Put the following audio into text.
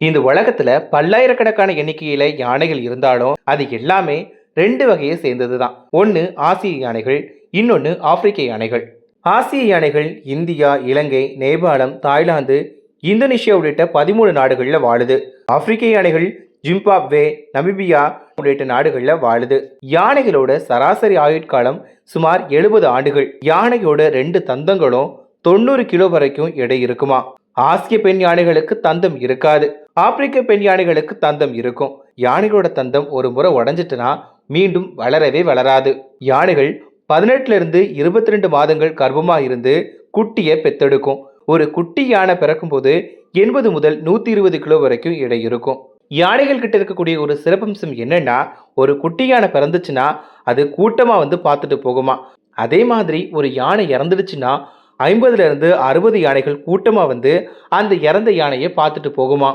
இந்த உலகத்துல பல்லாயிரக்கணக்கான எண்ணிக்கையில யானைகள் இருந்தாலும் அது எல்லாமே ரெண்டு வகையை சேர்ந்தது தான் ஒன்று ஆசிய யானைகள் இன்னொன்று ஆப்பிரிக்க யானைகள். ஆசிய யானைகள் India Ilangai Nepal Thailand Indonesia உள்ளிட்ட பதிமூணு நாடுகளில் வாழுது. ஆப்பிரிக்க யானைகள் ஜிம்பாப்வே நமீபியா உள்ளிட்ட நாடுகளில் வாழுது. யானைகளோட சராசரி ஆயுட்காலம் சுமார் எழுபது ஆண்டுகள். யானையோட ரெண்டு தந்தங்களும் தொண்ணூறு கிலோ வரைக்கும் எடை இருக்குமா? ஆசிய பெண் யானைகளுக்கு தந்தம் இருக்காது. ஆப்பிரிக்க பெண் யானைகளுக்கு தந்தம் இருக்கும். யானைகளோட தந்தம் ஒரு முறை உடஞ்சிட்டுனா மீண்டும் வளரவே வளராது. யானைகள் பதினெட்டுல இருந்து இருபத்தி ரெண்டு மாதங்கள் கர்ப்பமா இருந்து குட்டியை பெத்தெடுக்கும். ஒரு குட்டி யானை பிறக்கும்போது எண்பது முதல் நூத்தி இருபது கிலோ வரைக்கும் எடை இருக்கும். யானைகள் கிட்ட இருக்கக்கூடிய ஒரு சிறப்பம்சம் என்னன்னா ஒரு குட்டி யானை பிறந்துச்சுன்னா அது கூட்டமா வந்து பார்த்துட்டு போகுமா. அதே மாதிரி ஒரு யானை இறந்துடுச்சுன்னா ஐம்பதுல இருந்து அறுபது யானைகள் கூட்டமா வந்து அந்த இறந்த யானையை பார்த்துட்டு போகுமா.